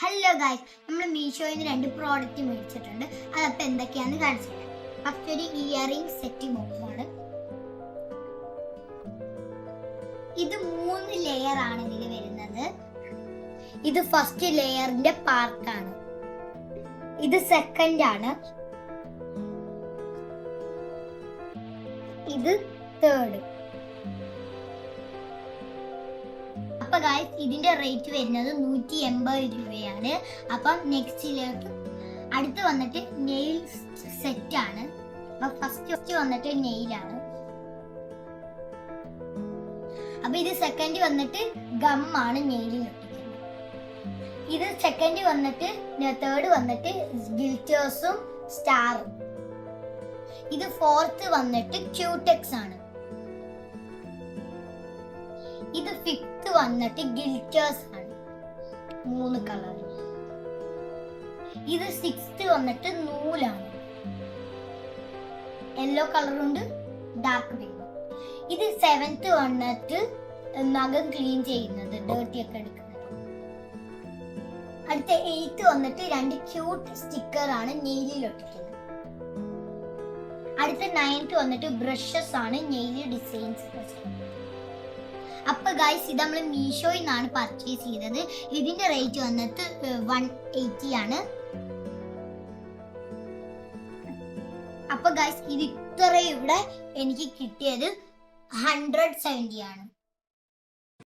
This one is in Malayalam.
ഹലോ ഗായ്സ് നമ്മൾ മീഷോയിൽ നിന്ന് രണ്ട് പ്രോഡക്റ്റ് മേടിച്ചിട്ടുണ്ട്. അതപ്പോൾ എന്തൊക്കെയാണെന്ന് കാണിച്ചു തരാം. ഫസ്റ്റ് ഒരു ഇയറിംഗ് സെറ്റ് ബോക്സാണ് ഇത് മൂന്ന് ലെയർ ആണ് ഇതിൽ വരുന്നത്. ഇത് ഫസ്റ്റ് ലെയറിന്റെ പാർട്ടാണ് ഇത് സെക്കൻഡ് ആണ്. ഇത് തേർഡ് അപ്പൊ ഗായ്സ് ഇതിന്റെ റേറ്റ് വരുന്നത് നൂറ്റി എൺപത് രൂപയാണ്. അപ്പം നെക്സ്റ്റിലേക്ക് അടുത്ത് വന്നിട്ട് നെയിൽ സെറ്റ് ആണ്. അപ്പൊ ഫസ്റ്റ് വന്നിട്ട് നെയിലാണ് അപ്പൊ ഇത് സെക്കൻഡ് വന്നിട്ട് ഗം ആണ് നെയിലിൽ ഇത് സെക്കൻഡ് വന്നിട്ട് തേർഡ് വന്നിട്ട് ഗിൽറ്റേഴ്സും സ്റ്റാറും ഇത് ഫോർത്ത് വന്നിട്ട് ക്യൂടെക്സ് ആണ്. ഇത് ഫിഫ്ത്ത് വന്നിട്ട് ഗിൽറ്റേഴ്സ് ആണ്. മൂന്ന് കളർ. ഇത് സിക്സ്ത് വന്നിട്ട് നൂലാണ്. യെല്ലോ കളറുണ്ട് ഡാർക്ക് പിങ്ക് ഇത് സെവൻത്ത് വന്നിട്ട് നഖം ക്ലീൻ ചെയ്യുന്നത് ഡേർട്ടി ഒക്കെ എടുക്കുന്നത്. അടുത്ത എയ്ത്ത് വന്നിട്ട് രണ്ട് ക്യൂട്ട് സ്റ്റിക്കർ ആണ് നെയിലിൽ ഒട്ടിക്കുന്നത്. അടുത്ത നയൻത്ത് വന്നിട്ട് ബ്രഷസ് ആണ് നെയിൽ ഡിസൈൻസ് അപ്പൊ ഗൈസ് ഇത് നമ്മൾ മീഷോയിൽ നിന്നാണ് പർച്ചേസ് ചെയ്തത്. ഇതിന്റെ റേറ്റ് വന്നിട്ട് വൺ എയ്റ്റി ആണ്. അപ്പൊ ഗൈസ് ഇത് ഇത്രയും ഇവിടെ എനിക്ക് കിട്ടിയത് ഹൺഡ്രഡ് സെവന്റി ആണ്.